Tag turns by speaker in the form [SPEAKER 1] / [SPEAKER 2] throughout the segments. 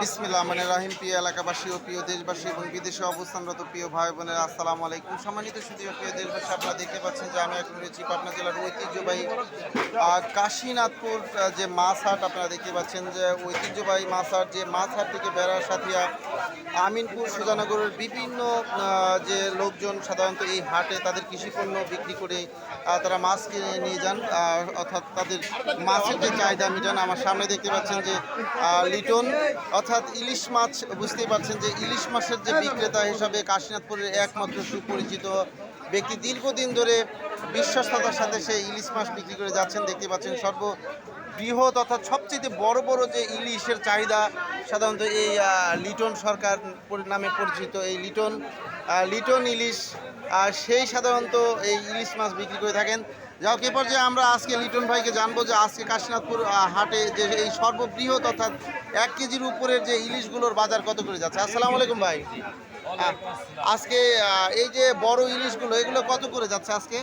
[SPEAKER 1] বিসমিল্লাহ মানে রাহিম, প্রিয় এলাকাবাসী ও প্রিয় দেশবাসী এবং বিদেশে অবস্থানরত প্রিয় ভাই বোনের, আসসালামু আলাইকুম। সম্মানিত সুদীয় প্রিয় দেশবাসী, আপনারা দেখতে পাচ্ছেন যে আমি এখন রয়েছি পাবনা জেলার ঐতিহ্যবাহী কাশীনাথপুর যে মাছ হাট আপনারা দেখতে পাচ্ছেন যে ঐতিহ্যবাহী মাছ হাট যে মাছ হাট থেকে বেড়ার সাথিয়া আমিনপুর, সুজানগরের বিভিন্ন যে লোকজন সাধারণত এই হাটে তাদের কৃষিপণ্য বিক্রি করে তারা মাছ কিনে নিয়ে যান অর্থাৎ তাদের মাছের যে চাহিদা মিটান, আমার সামনে দেখতে পাচ্ছেন যে লিটন অর্থাৎ ইলিশ মাছ, বুঝতেই পারছেন যে ইলিশ মাছের যে বিক্রেতা হিসাবে কাশীনাথপুরের একমাত্র সুপরিচিত ব্যক্তি দীর্ঘদিন ধরে বিশ্বস্ততার সাথে সে ইলিশ মাছ বিক্রি করে যাচ্ছেন, দেখতে পাচ্ছেন সর্ব বৃহৎ অর্থাৎ সবচেয়ে বড় বড় যে ইলিশের চাহিদা সাধারণত এই লিটন সরকার নামে পরিচিত এই লিটন লিটন ইলিশ সেই সাধারণত এই ইলিশ মাছ বিক্রি করে থাকেন। যাও এ পর্যায়ে আমরা আজকে লিটন ভাইকে জানব যে আজকে কাশীনাথপুর হাটে যে এই সর্ববৃহৎ অর্থাৎ এক কেজির উপরের যে ইলিশগুলোর বাজার কত করে যাচ্ছে। আসসালামু আলাইকুম ভাই। আজকে এই যে বড় ইলিশগুলো এগুলো কত করে যাচ্ছে আজকে?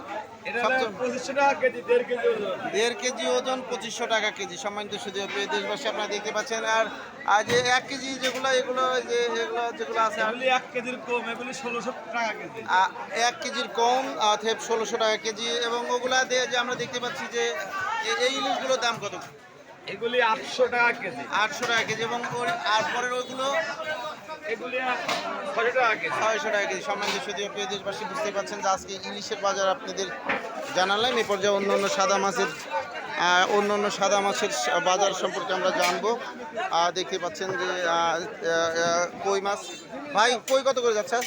[SPEAKER 2] দেড় কেজি ওজন।
[SPEAKER 1] পঁচিশশো টাকা কেজি। সম্মানিত শুধু দেশবাসী আপনারা দেখতে পাচ্ছেন আর আর যে এক কেজি যেগুলো এগুলো যে এগুলো যেগুলো আছে
[SPEAKER 2] এক কেজির কম এগুলি ষোলোশো টাকা কেজি।
[SPEAKER 1] এক কেজির কম অর্থাৎ ষোলোশো টাকা কেজি এবং ওগুলা দিয়ে যে আমরা দেখতে পাচ্ছি যে এই ইলিশগুলোর দাম কত?
[SPEAKER 2] এগুলি আটশো টাকা কেজি।
[SPEAKER 1] আটশো টাকা কেজি এবং আর পরের ওইগুলো? ছয়শো টাকা কেজি। সম্মানিত শুধু প্রিয় দেশবাসী বুঝতে পারছেন যে আজকে ইলিশের বাজার আপনাদের জানালাম। এই পর্যায়ে অন্য অন্য সাদা মাছের অন্য অন্য সাদা মাছের বাজার সম্পর্কে আমরা জানব। দেখতে পাচ্ছেন যে কই মাছ? ভাই কই কত করে যাচ্ছে? আজ?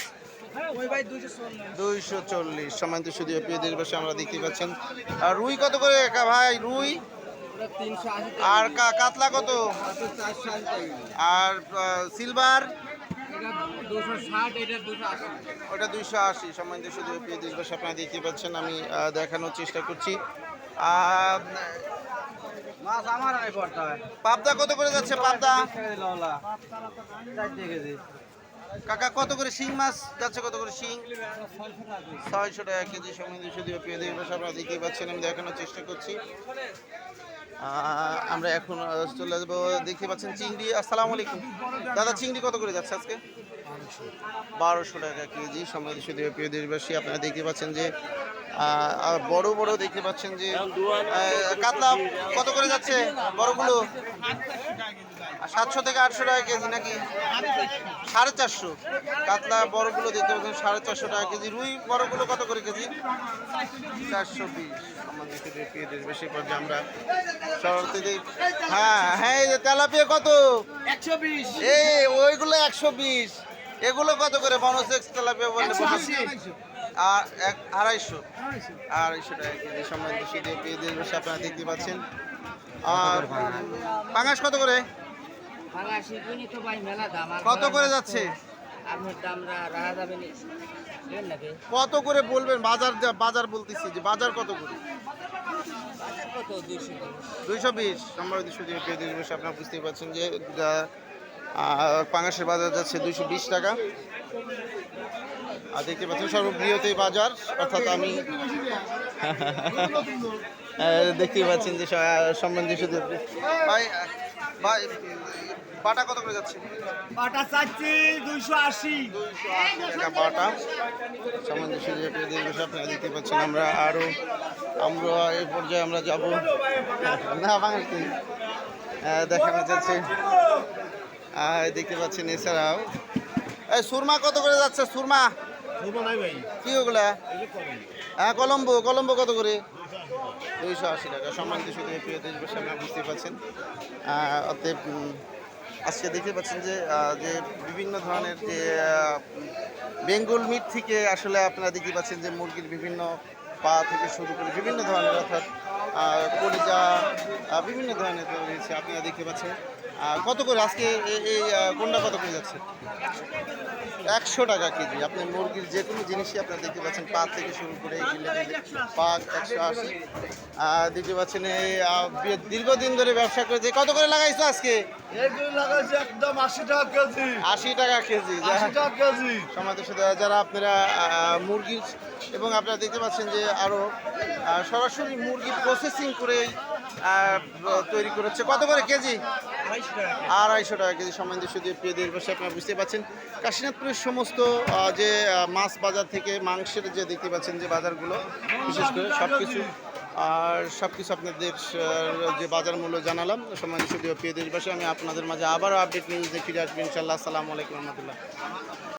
[SPEAKER 1] দুইশো চল্লিশ। সম্মানিত শুধু প্রিয় দেশবাসী আমরা দেখতে পাচ্ছেন। আর রুই কত করে কা- ভাই? রুই? আর কাতলা কত? আর সিলভার? ওটা দুইশো আশি সম্মানিত শুধু প্রিয় দেশবাসী আপনারা দেখতে পাচ্ছেন আমি দেখানোর চেষ্টা করছি। পাবদা কত করে যাচ্ছে পাবদা? কাকা কত করে শিং মাছ যাচ্ছে কত করে শিং? ছয়শো টাকা কেজি। সম্বন্ধে শুধু প্রিয় দেশবাসী আপনারা দেখতেই পাচ্ছেন আমি দেখানোর চেষ্টা করছি। আমরা এখন চলে যাব দেখতে পাচ্ছেন চিংড়ি। আসসালাম আলাইকুম। দাদা চিংড়ি কত করে যাচ্ছে আজকে? বারোশো। টাকা কেজি। শুধু প্রিয় দেশবাসী আপনারা দেখতে পাচ্ছেন যে আর বড় বড় দেখতে পাচ্ছেন যে কাতলা কত করে যাচ্ছে বড়গুলো? সাতশো থেকে আটশো টাকা কেজি নাকি? সাড়ে চারশো। কাতলা বড়গুলো দেখতে পাচ্ছেন সাড়ে চারশো টাকা কেজি। রুই বড়গুলো কত করে কেজি? চারশো বিশ। আমাদের থেকে প্রিয় দেশবাসী পর্যায়ে আমরা হ্যাঁ হ্যাঁ এই যে তেলাপিয়া কত?
[SPEAKER 2] একশো বিশ।
[SPEAKER 1] এই ওইগুলো একশো বিশ। এগুলো কত করে? বনসেক্স তেলাপিয়া বললে আর এক আড়াইশো। আড়াইশো। টাকা কেজি সম্মানিত প্রিয় দেশবাসী আপনারা দেখতে পাচ্ছেন। আর পাঙাশ কত করে?
[SPEAKER 3] বাংলাদেশি কিনি তো ভাই মেলা দাম আর
[SPEAKER 1] কত করে যাচ্ছে? কত করে বলবেন? বাজার যা- বাজার বলতেছি যে বাজার কত করে?
[SPEAKER 3] বাজার কত? দুইশো
[SPEAKER 1] দুইশো বিশ। সম্মানিত সুদী প্রিয় দেশবাসী আপনারা বুঝতেই পারছেন যে আহ, পাঙাশের বাজার যাচ্ছে দুইশো বিশ টাকা। আর দেখতে পাচ্ছেন সর্ববৃহৎ এই বাজার অর্থাৎ আমি দেখতেই পাচ্ছেন যে সম্বন্ধে শুধু ভাই ভাই বাটা কত করে যাচ্ছে?
[SPEAKER 2] বাটা চাচ্ছি দুইশো আশি।
[SPEAKER 1] বাটা। সম্বন্ধে শুধু আপনারা দেখতে পাচ্ছেন আমরা আরও আমরা এই পর্যায়ে আমরা যাব। না বাংলাদেশ দেখানো যাচ্ছে। আহ, দেখতে পাচ্ছেন এছাড়াও। এই সুরমা কত করে যাচ্ছে? সুরমা? কি ওগুলা? হ্যাঁ কলম্বো কলম্বো কত করে? দুইশো আশি টাকা। সম্মানিত শুধু প্রিয় দেশবাসী আপনারা বুঝতে পারছেন। অতএব আজকে দেখতে পাচ্ছেন যে যে বিভিন্ন ধরনের যে বেঙ্গল মিট থেকে আসলে আপনারা দেখতে পাচ্ছেন যে মুরগির বিভিন্ন পা থেকে শুরু করে বিভিন্ন ধরনের অর্থাৎ কলিজা বিভিন্ন ধরনের রয়েছে আপনারা দেখতে পাচ্ছেন কত করে আজকে এই- কোনটা কত করে যাচ্ছে? একশো টাকা কেজি। আপনি মুরগির যে কোনো জিনিসই আপনারা দেখতে পাচ্ছেন পা থেকে শুরু করে পাক একশো আশি। দেখতে পাচ্ছেন এই দীর্ঘদিন ধরে ব্যবসা করেছে। কত করে লাগাইছো আজকে?
[SPEAKER 2] একদম আশি টাকা কেজি।
[SPEAKER 1] আশি টাকা কেজি সমাজের সাথে যারা আপনারা মুরগির এবং আপনারা দেখতে পাচ্ছেন যে আরও সরাসরি মুরগি প্রসেসিং করে তৈরি করেছে। কত করে কেজি? আড়াইশো টাকা কেজি সম্বন্ধে শুধু প্রিয় দেশবাসী, আপনারা বুঝতে পারছেন কাশীনাথপুরের সমস্ত যে মাছ বাজার থেকে মাংসের যে দেখতে পাচ্ছেন যে বাজারগুলো, বিশেষ করে সব কিছু আর সব কিছু আপনাদের যে বাজার মূল্য জানালাম সম্বন্ধে শুধু প্রিয় দেশবাসী, আমি আপনাদের মাঝে আবারও আপডেট নিউজ ফিরে আসব ইনশাল্লাহ আসসালামু আলাইকুম রহমতুল্লাহ।